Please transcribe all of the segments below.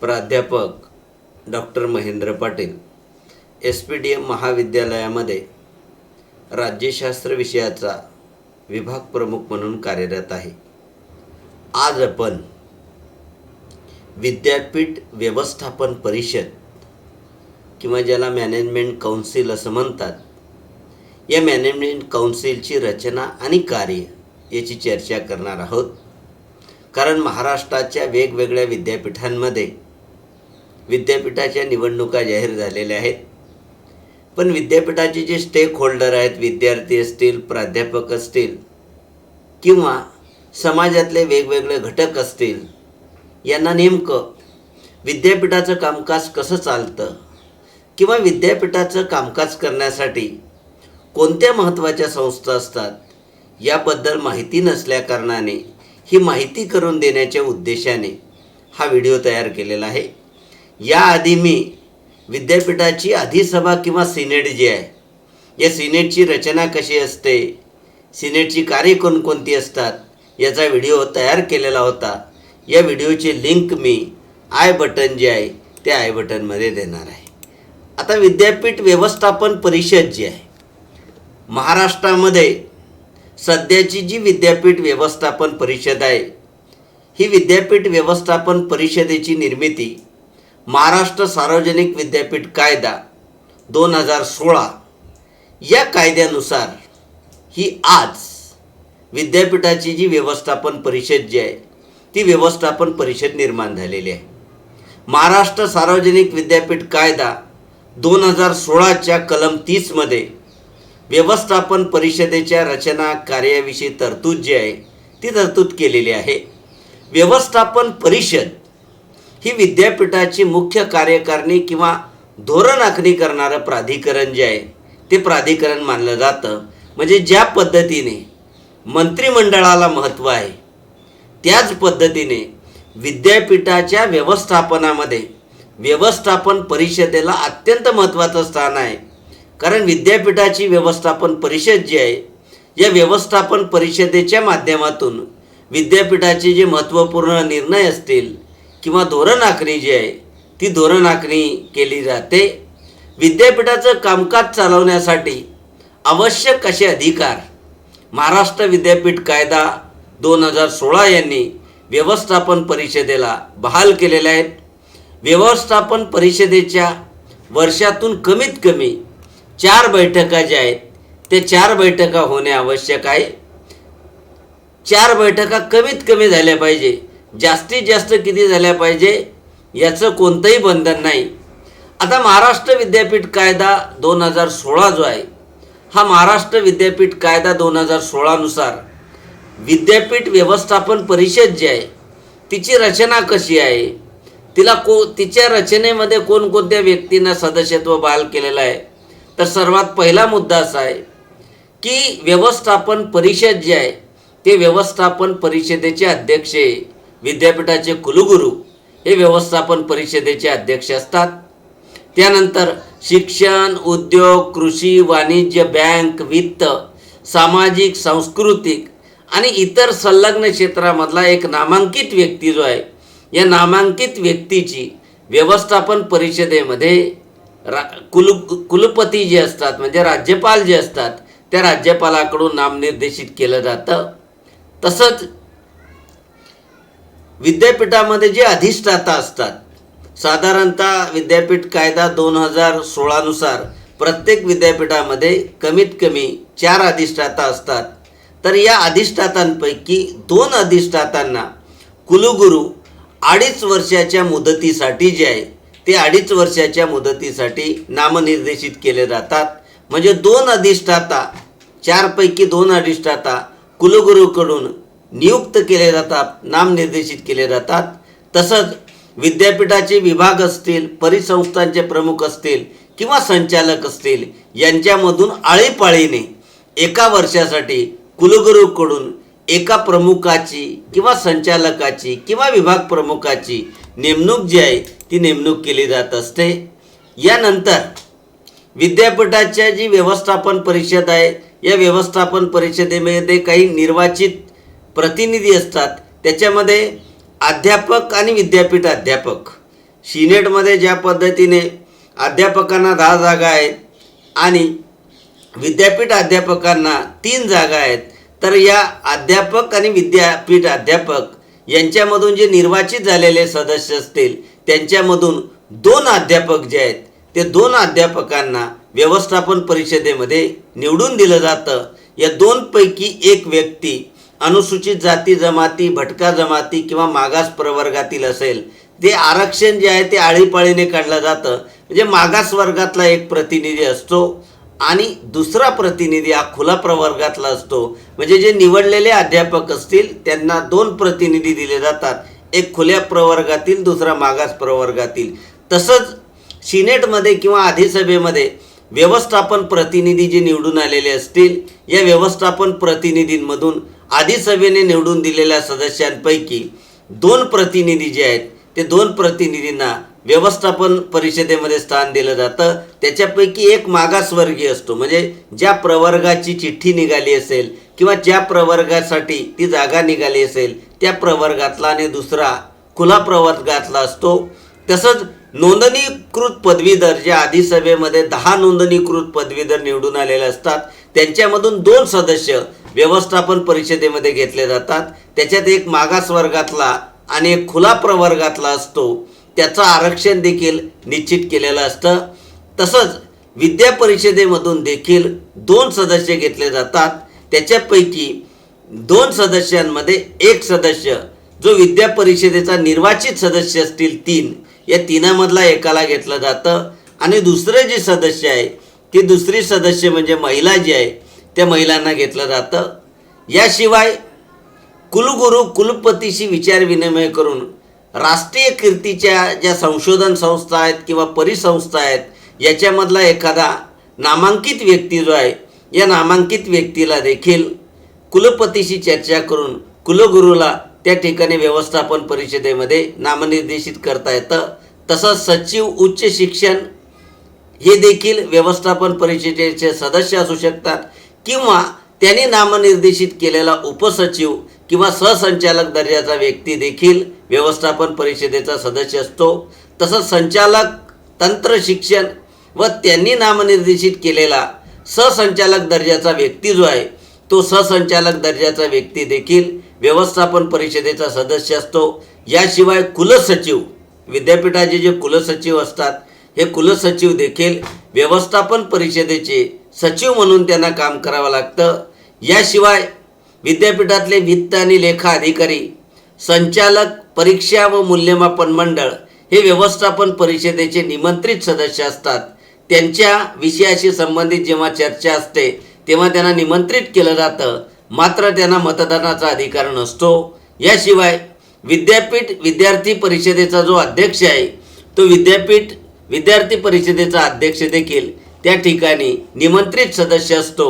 प्राध्यापक doctor Mahendra Patil S P D M महाविद्यालयामध्ये राज्यशास्त्र विषयाचा विभाग प्रमुख म्हणून कार्यरत आहे. आज आपण विद्यापीठ व्यवस्थापन परिषद किंवा ज्याला मॅनेजमेंट काउन्सिल असं म्हणतात या मॅनेजमेंट काउन्सिलची रचना आणि कार्य याची चर्चा करणार आहोत. कारण महाराष्ट्राच्या वेगवेगळ्या विद्यापीठांमध्ये विद्यापीठाच्या निवडणुका जाहीर झालेल्या आहेत. पण विद्यापीठाचे जे स्टेक होल्डर आहेत विद्यार्थी असतील प्राध्यापक असतील किंवा समाजातले वेगवेगळे घटक असतील यांना नेमकं विद्यापीठाचं कामकाज कसं चालतं? किंवा विद्यापीठाचं कामकाज करण्यासाठी कोणत्या महत्त्वाच्या संस्था असतात? याबद्दल माहिती नसल्याकारणाने ही माहिती करून देण्याच्या उद्देशाने हा व्हिडिओ तयार केलेला आहे. याआधी मी विद्यापीठाची अधिसभा किंवा सिनेट जी आहे या सिनेटची रचना कशी असते सिनेटची कार्य कोणकोणती असतात याचा व्हिडिओ तयार केलेला होता. या व्हिडिओची लिंक मी आय बटन जे आहे ते आय बटनमध्ये देणार आहे. आता विद्यापीठ व्यवस्थापन परिषद जी आहे महाराष्ट्रामध्ये सध्याची जी विद्यापीठ व्यवस्थापन परिषद आहे ही विद्यापीठ व्यवस्थापन परिषदेची निर्मिती महाराष्ट्र सार्वजनिक विद्यापीठ कायदा दोन हजार सोळा या कायद्यानुसार ही आज विद्यापीठाची जी व्यवस्थापन परिषद जी आहे ती व्यवस्थापन परिषद निर्माण झालेली आहे. महाराष्ट्र सार्वजनिक विद्यापीठ कायदा दोन हजार सोळाच्या कलम तीसमध्ये व्यवस्थापन परिषदेच्या रचना कार्याविषयी तरतूद जी आहे ती तरतूद केलेली आहे. व्यवस्थापन परिषद ही विद्यापीठाची मुख्य कार्यकारिणी किंवा धोरण आखणी करणारं प्राधिकरण जे आहे ते प्राधिकरण मानलं जातं. म्हणजे ज्या पद्धतीने मंत्रिमंडळाला महत्त्व आहे त्याच पद्धतीने विद्यापीठाच्या व्यवस्थापनामध्ये व्यवस्थापन परिषदेला अत्यंत महत्त्वाचं स्थान आहे. कारण विद्यापीठाची व्यवस्थापन परिषद जी आहे या व्यवस्थापन परिषदेच्या माध्यमातून विद्यापीठाचे जे महत्त्वपूर्ण निर्णय असतील किंवा धोरण आखणी जी आहे ती धोरण आखणी केली जाते. विद्यापीठाचं कामकाज चालवण्यासाठी आवश्यक असे अधिकार? महाराष्ट्र विद्यापीठ कायदा दोन हजार सोळा यांनी व्यवस्थापन परिषदेला बहाल केलेले आहेत. व्यवस्थापन परिषदेच्या वर्षातून कमीत कमी चार बैठका ज्या आहेत ते चार बैठका होणे आवश्यक आहे. चार बैठका कमीत कमी झाल्या पाहिजे. जास्तीत जास्त किती झाल्या पाहिजे याचं कोणतंही बंधन नाही. आता महाराष्ट्र विद्यापीठ कायदा दोन हजार सोळा जो आहे हा महाराष्ट्र विद्यापीठ कायदा दोन हजार सोळानुसार विद्यापीठ व्यवस्थापन परिषद जी आहे तिची रचना कशी आहे तिला को तिच्या रचनेमध्ये कोणकोणत्या व्यक्तींना सदस्यत्व बहाल केलेलं आहे तर सर्वात पहिला मुद्दा असा आहे की व्यवस्थापन परिषद जे आहे ते व्यवस्थापन परिषदेचे अध्यक्ष आहे. विद्यापीठाचे कुलगुरू हे व्यवस्थापन परिषदेचे अध्यक्ष असतात. त्यानंतर शिक्षण उद्योग कृषी वाणिज्य बँक वित्त सामाजिक सांस्कृतिक आणि इतर संलग्न क्षेत्रामधला एक नामांकित व्यक्ती जो आहे या नामांकित व्यक्तीची व्यवस्थापन परिषदेमध्ये रा कुल कुलपती जे असतात म्हणजे राज्यपाल जे असतात त्या राज्यपालाकडून नामनिर्देशित केलं जातं. तसंच विद्यापीठामध्ये जे अधिष्ठाता असतात साधारणतः विद्यापीठ कायदा दोन हजार सोळानुसार प्रत्येक विद्यापीठामध्ये कमीत कमी चार अधिष्ठाता असतात. तर या अधिष्ठातांपैकी दोन अधिष्ठातांना कुलगुरू अडीच वर्षाच्या मुदतीसाठी जे आहे ते अडीच वर्षाच्या मुदतीसाठी नामनिर्देशित केले जातात. म्हणजे दोन अधिष्ठाता चारपैकी दोन अधिष्ठाता कुलगुरूकडून नियुक्त केले जातात नामनिर्देशित केले जातात. तसंच विद्यापीठाचे विभाग असतील परिसंस्थांचे प्रमुख असतील किंवा संचालक असतील यांच्यामधून आळीपाळीने एका वर्षासाठी कुलगुरूकडून एका प्रमुखाची किंवा संचालकाची किंवा विभाग प्रमुखाची नेमणूक जी आहे ती नेमणूक केली जात असते. यानंतर विद्यापीठाच्या जी व्यवस्थापन परिषद आहे या व्यवस्थापन परिषदेमध्ये काही निर्वाचित प्रतिनिधी असतात. त्याच्यामध्ये अध्यापक आणि विद्यापीठ अध्यापक. सिनेटमध्ये ज्या पद्धतीने अध्यापकांना दहा जागा आहेत आणि विद्यापीठ अध्यापकांना तीन जागा आहेत तर या अध्यापक आणि विद्यापीठ अध्यापक यांच्यामधून जे निर्वाचित झालेले सदस्य असतील त्यांच्यामधून दोन अध्यापक जे आहेत ते दोन अध्यापकांना व्यवस्थापन परिषदेमध्ये निवडून दिलं जातं. या दोनपैकी एक व्यक्ती अनुसूचित जाती जमाती भटका जमाती किंवा मागास प्रवर्गातील असेल ते आरक्षण जे आहे ते आळीपाळीने काढलं जातं. म्हणजे मागास वर्गातला एक प्रतिनिधी असतो आणि दुसरा प्रतिनिधी हा खुला प्रवर्गातला असतो. म्हणजे जे निवडलेले अध्यापक असतील त्यांना दोन प्रतिनिधी दिले जातात. एक खुल्या प्रवर्गातील दुसरा मागास प्रवर्गातील. तसंच सिनेटमध्ये किंवा अधिसभेमध्ये व्यवस्थापन प्रतिनिधी जे निवडून आलेले असतील या व्यवस्थापन प्रतिनिधींमधून आधी सभेने निवडून दिलेल्या सदस्यांपैकी दोन प्रतिनिधी जे आहेत ते दोन प्रतिनिधींना व्यवस्थापन परिषदेमध्ये स्थान दिलं जातं. त्याच्यापैकी एक मागासवर्गीय असतो. म्हणजे ज्या प्रवर्गाची चिठ्ठी निघाली असेल किंवा ज्या प्रवर्गासाठी ती जागा निघाली असेल त्या प्रवर्गातला आणि दुसरा खुला प्रवर्गातला असतो. तसंच नोंदणीकृत पदवीधर जे आधी सभेमध्ये दहा नोंदणीकृत पदवीधर निवडून आलेले असतात त्यांच्यामधून दोन सदस्य व्यवस्थापन परिषदेमध्ये घेतले जातात. त्याच्यात एक मागास वर्गातला आणि एक खुला प्रवर्गातला असतो. त्याचं आरक्षण देखील निश्चित केलेलं असतं. तसंच विद्या परिषदेमधून देखील दोन सदस्य घेतले जातात. त्याच्यापैकी दोन सदस्यांमध्ये एक सदस्य जो विद्या परिषदेचा निर्वाचित सदस्य असतील तीन या तिनामधला एकाला घेतलं जातं. आणि दुसरे जे सदस्य आहे ती दुसरी सदस्य म्हणजे महिला जी आहे त्या महिलांना घेतलं जातं. याशिवाय कुलगुरू कुलपतीशी विचारविनिमय करून राष्ट्रीय कीर्तीच्या ज्या संशोधन संस्था आहेत किंवा परिसंस्था आहेत याच्यामधला एखादा नामांकित व्यक्ती जो आहे या नामांकित व्यक्तीला देखील कुलपतीशी चर्चा करून कुलगुरूला त्या ठिकाणी व्यवस्थापन परिषदेमध्ये नामनिर्देशित करता येतं. तसंच सचिव उच्च शिक्षण हे देखील व्यवस्थापन परिषदेचे सदस्य असू शकतात. किंवा त्यांनी नामनिर्देशित केलेला उपसचिव किंवा सहसंचालक दर्जाचा व्यक्ती देखील व्यवस्थापन परिषदेचा सदस्य असतो. तसंच संचालक तंत्र शिक्षण व त्यांनी नामनिर्देशित केलेला सहसंचालक दर्जाचा व्यक्ती जो आहे तो सहसंचालक दर्जाचा व्यक्ती देखील व्यवस्थापन परिषदेचा सदस्य असतो. याशिवाय कुलसचिव विद्यापीठाचे जे कुलसचिव असतात हे कुलसचिव देखील व्यवस्थापन परिषदेचे सचिव म्हणून त्यांना काम करावं लागतं. याशिवाय विद्यापीठातले वित्त आणि लेखा अधिकारी संचालक परीक्षा व मूल्यमापन मंडळ हे व्यवस्थापन परिषदेचे निमंत्रित सदस्य असतात. त्यांच्या विषयाशी संबंधित जेव्हा चर्चा असते तेव्हा त्यांना निमंत्रित केलं जातं. मात्र त्यांना मतदानाचा अधिकार नसतो. याशिवाय विद्यापीठ विद्यार्थी परिषदेचा जो अध्यक्ष आहे तो विद्यापीठ विद्यार्थी परिषदेचा अध्यक्ष देखील त्या ठिकाणी निमंत्रित सदस्य असतो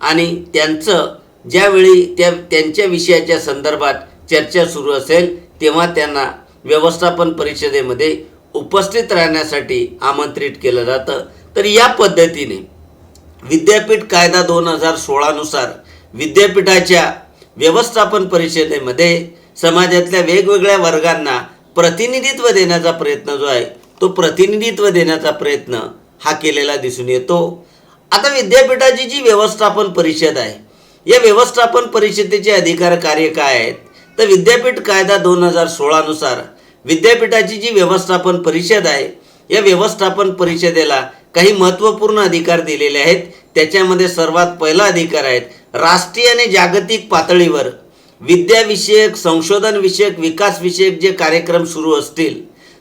आणि त्यांचं ज्यावेळी त्या त्यांच्या विषयाच्या संदर्भात चर्चा सुरू असेल तेव्हा त्यांना व्यवस्थापन परिषदेमध्ये उपस्थित राहण्यासाठी आमंत्रित केलं जातं. तर या पद्धतीने विद्यापीठ कायदा दोन हजार सोळानुसार विद्यापीठाच्या व्यवस्थापन परिषदेमध्ये समाजातल्या वेगवेगळ्या वर्गांना प्रतिनिधित्व देण्याचा प्रयत्न जो आहे तो प्रतिनिधित्व देण्याचा प्रयत्न हा केलेला दिसून येतो. आता विद्यापीठाची जी व्यवस्थापन परिषद आहे या व्यवस्थापन परिषदेचे अधिकार कार्य काय आहेत? तर विद्यापीठ कायदा दोन हजार सोळानुसार विद्यापीठाची जी व्यवस्थापन परिषद आहे या व्यवस्थापन परिषदेला काही महत्त्वपूर्ण अधिकार दिलेले आहेत. त्याच्यामध्ये सर्वात पहिला अधिकार आहेत राष्ट्रीय आणि जागतिक पातळीवर विद्याविषयक संशोधनविषयक विकासविषयक जे कार्यक्रम सुरू असतील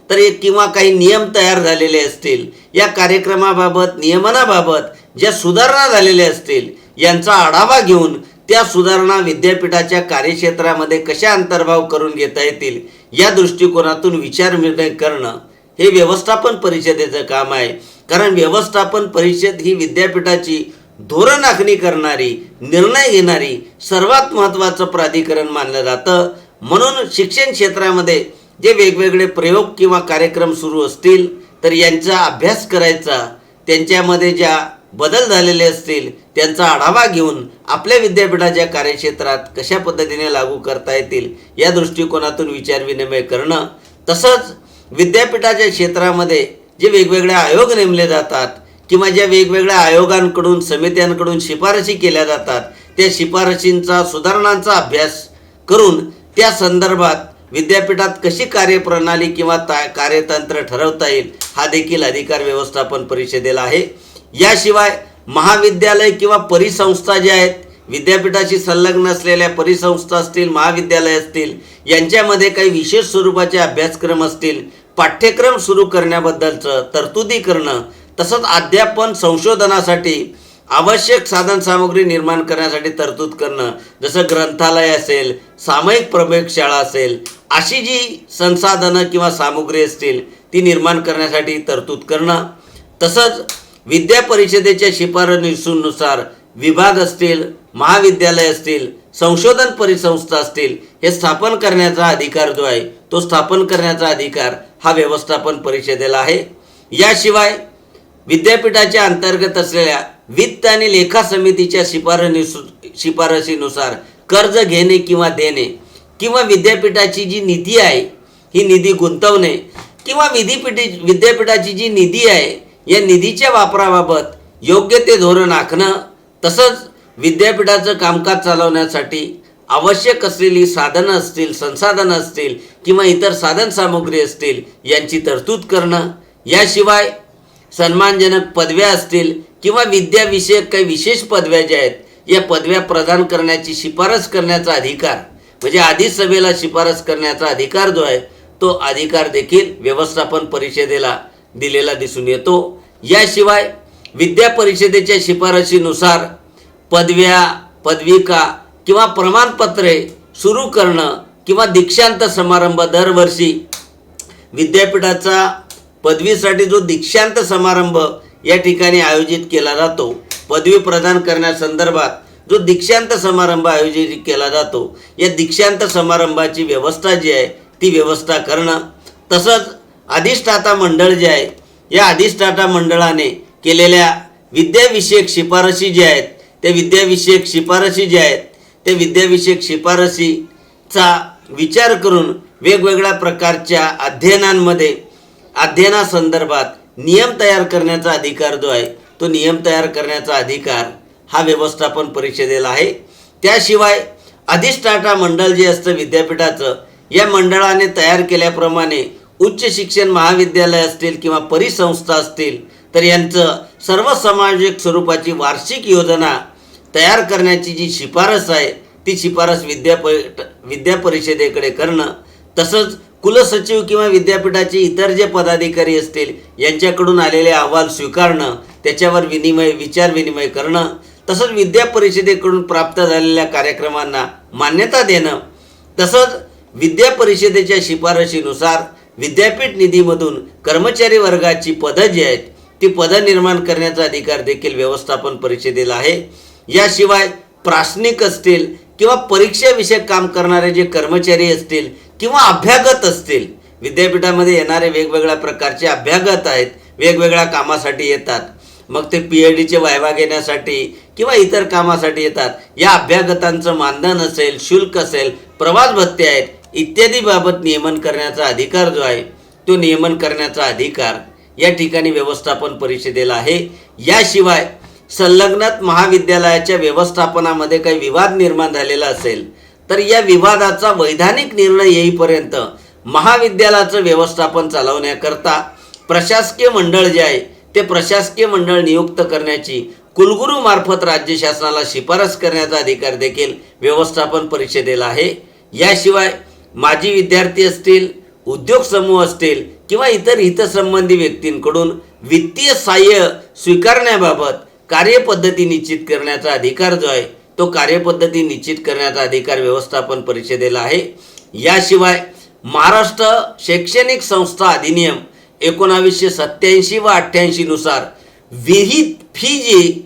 तरी किंवा काही नियम तयार झालेले असतील या कार्यक्रमाबाबत नियमनाबाबत ज्या सुधारणा झालेल्या असतील यांचा आढावा घेऊन त्या सुधारणा विद्यापीठाच्या कार्यक्षेत्रामध्ये कशा अंतर्भाव करून घेता येतील या दृष्टिकोनातून विचार निर्णय करणं हे व्यवस्थापन परिषदेचं काम आहे. कारण व्यवस्थापन परिषद ही विद्यापीठाची धोरण आखणी करणारी निर्णय घेणारी सर्वात महत्त्वाचं प्राधिकरण मानलं जातं. म्हणून शिक्षण क्षेत्रामध्ये जे वेगवेगळे प्रयोग किंवा कार्यक्रम सुरू असतील तर यांचा अभ्यास करायचा त्यांच्यामध्ये ज्या बदल झालेले असतील त्यांचा आढावा घेऊन आपल्या विद्यापीठाच्या कार्यक्षेत्रात कशा पद्धतीने लागू करता येतील या दृष्टिकोनातून विचारविनिमय करणं तसंच विद्यापीठाच्या क्षेत्रामध्ये जे वेगवेगळे आयोग नेमले जातात किंवा ज्या वेगवेगळ्या आयोगांकडून समित्यांकडून शिफारशी केल्या जातात त्या शिफारशींचा सुधारणांचा अभ्यास करून त्या संदर्भात विद्यापीठात कशी कार्यप्रणाली किंवा ता कार्यतंत्र ठरवता येईल हा देखील अधिकार व्यवस्थापन परिषदेला आहे. याशिवाय महाविद्यालय किंवा परिसंस्था ज्या आहेत विद्यापीठाशी संलग्न असलेल्या परिसंस्था असतील महाविद्यालय असतील यांच्यामध्ये काही विशेष स्वरूपाचे अभ्यासक्रम असतील पाठ्यक्रम सुरू करण्याबद्दलचं तरतुदी करणं तसंच अध्यापन संशोधनासाठी आवश्यक साधनसामुग्री निर्माण करण्यासाठी तरतूद करणं जसं ग्रंथालय असेल सामायिक प्रयोगशाळा असेल अशी जी संसाधनं किंवा सामुग्री असतील ती निर्माण करण्यासाठी तरतूद करणं. तसंच विद्या परिषदेच्या शिफारशीनुसार विभाग असतील महाविद्यालय असतील संशोधन परिसंस्था असतील हे स्थापन करण्याचा अधिकार जो आहे तो स्थापन करण्याचा अधिकार हा व्यवस्थापन परिषदेला आहे. याशिवाय विद्यापीठाच्या अंतर्गत असलेल्या वित्त आणि लेखा समितीच्या शिफारशीनुस शिफारशीनुसार कर्ज घेणे किंवा देणे किंवा विद्यापीठाची जी निधी आहे ही निधी गुंतवणे किंवा विधीपीठी विद्यापीठाची जी निधी आहे या निधीच्या वापराबाबत योग्य ते धोरण आखणं तसंच विद्यापीठाचं कामकाज चालवण्यासाठी आवश्यक असलेली साधनं असतील संसाधनं असतील किंवा इतर साधनसामुग्री असतील यांची तरतूद करणं याशिवाय सन्मानजनक पदव्या असतील किंवा विद्याविषयक काही विशेष पदव्या ज्या आहेत या पदव्या प्रदान करण्याची शिफारस करण्याचा अधिकार म्हणजे आधी सभेला शिफारस करण्याचा अधिकार जो आहे तो अधिकार देखील व्यवस्थापन परिषदेला दिलेला दिसून येतो. याशिवाय विद्या परिषदेच्या शिफारशीनुसार पदव्या पदविका किंवा प्रमाणपत्रे सुरू करणं किंवा दीक्षांत समारंभ दरवर्षी विद्यापीठाचा पदवीसाठी जो दीक्षांत समारंभ या ठिकाणी आयोजित केला जातो. पदवी प्रदान करण्यासंदर्भात जो दीक्षांत समारंभ आयोजित केला जातो या दीक्षांत समारंभाची व्यवस्था जी आहे ती व्यवस्था करणं तसंच अधिष्ठाता मंडळ जे आहे या अधिष्ठाता मंडळाने केलेल्या विद्याविषयक शिफारशी ज्या आहेत त्या विद्याविषयक शिफारशी ज्या आहेत त्या विद्याविषयक शिफारशीचा विचार करून वेगवेगळ्या प्रकारच्या अध्ययनांमध्ये अध्ययनासंदर्भात नियम तयार करण्याचा अधिकार जो आहे तो नियम तयार करण्याचा अधिकार हा व्यवस्थापन परिषदेला आहे. त्याशिवाय अधिष्ठाता मंडळ जे असतं विद्यापीठाचं या मंडळाने तयार केल्याप्रमाणे उच्च शिक्षण महाविद्यालय असतील किंवा परिसंस्था असतील तर यांचं सर्व सामाजिक स्वरूपाची वार्षिक योजना तयार करण्याची जी शिफारस आहे ती शिफारस विद्याप विद्यापरिषदेकडे करणं तसंच कुलसचिव किंवा विद्यापीठाचे इतर जे पदाधिकारी असतील यांच्याकडून आलेले अहवाल स्वीकारणं त्याच्यावर विनिमय विचार विनिमय करणं तसंच विद्या परिषदेकडून प्राप्त झालेल्या कार्यक्रमांना मान्यता देणं तसंच विद्या परिषदेच्या शिफारशीनुसार विद्यापीठ निधीमधून कर्मचारी वर्गाची पदं जी आहेत ती पदं निर्माण करण्याचा अधिकार देखील व्यवस्थापन परिषदेला आहे. याशिवाय प्राश्निक असतील किंवा परीक्षाविषयक काम करणारे जे कर्मचारी असतील किंवा अभ्यागत असतील. विद्यापीठामध्ये येणारे वेगवेगळ्या प्रकारचे अभ्यागत आहेत वेगवेगळ्या कामासाठी येतात. मग ते पी एच डीचे वायवा घेण्यासाठी किंवा इतर कामासाठी येतात. या अभ्यागतांचं मानधन असेल शुल्क असेल प्रवास भत्ते आहेत इत्यादी बाबत नियमन करण्याचा अधिकार जो आहे तो नियमन करण्याचा अधिकार या ठिकाणी व्यवस्थापन परिषदेला आहे. याशिवाय संलग्नत महाविद्यालयाच्या व्यवस्थापनामध्ये काही विवाद निर्माण झालेला असेल तर या विवादाचा वैधानिक निर्णय येईपर्यंत महाविद्यालयाचं व्यवस्थापन चालवण्याकरता प्रशासकीय मंडळ जे आहे ते प्रशासकीय मंडळ नियुक्त करण्याची कुलगुरू मार्फत राज्य शासनाला शिफारस करण्याचा अधिकार देखील व्यवस्थापन परिषदेला आहे. याशिवाय माजी विद्यार्थी असतील उद्योग समूह असतील किंवा इतर हितसंबंधी व्यक्तींकडून वित्तीय सहाय्य स्वीकारण्याबाबत कार्यपद्धती निश्चित करण्याचा अधिकार जो आहे तो कार्यपद्धती निश्चित करण्याचा अधिकार व्यवस्थापन परिषदेला आहे. याशिवाय महाराष्ट्र शैक्षणिक संस्था अधिनियम एकोणावीसशे सत्याऐंशी व अठ्ठ्याऐंशीनुसार विहित फी जी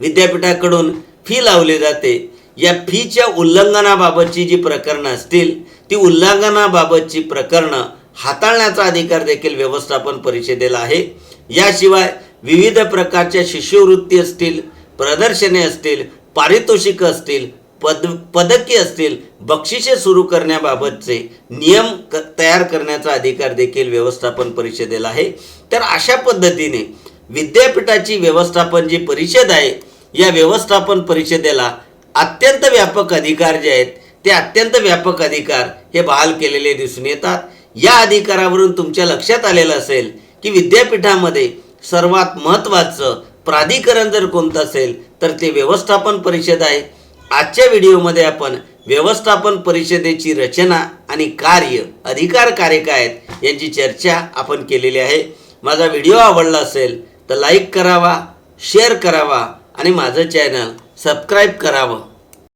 विद्यापीठाकडून फी लावली जाते या फीच्या उल्लंघनाबाबतची जी प्रकरणं असतील ती उल्लंघनाबाबतची प्रकरणं हाताळण्याचा अधिकार देखील व्यवस्थापन परिषदेला आहे. याशिवाय विविध प्रकारच्या शिष्यवृत्ती असतील प्रदर्शने असतील पारितोषिकं असतील पद पदकी असतील बक्षिसे सुरू करण्याबाबतचे नियम क तयार करण्याचा अधिकार देखील व्यवस्थापन परिषदेला आहे. तर अशा पद्धतीने विद्यापीठाची व्यवस्थापन जी परिषद आहे या व्यवस्थापन परिषदेला अत्यंत व्यापक अधिकार जे आहेत ते अत्यंत व्यापक अधिकार हे बहाल केलेले दिसून येतात. या अधिकारावरून तुमच्या लक्षात आलेलं असेल की विद्यापीठामध्ये सर्वात महत्त्वाचं प्राधिकरण जर कोणतं असेल तर ते व्यवस्थापन परिषद आहे. आजच्या व्हिडिओमध्ये आपण व्यवस्थापन परिषदेची रचना आणि कार्य अधिकार कार्य काय आहेत यांची चर्चा आपण केलेली आहे. माझा व्हिडिओ आवडला असेल तर लाईक करावा शेअर करावा आणि माझं चॅनल सबस्क्राईब करावं.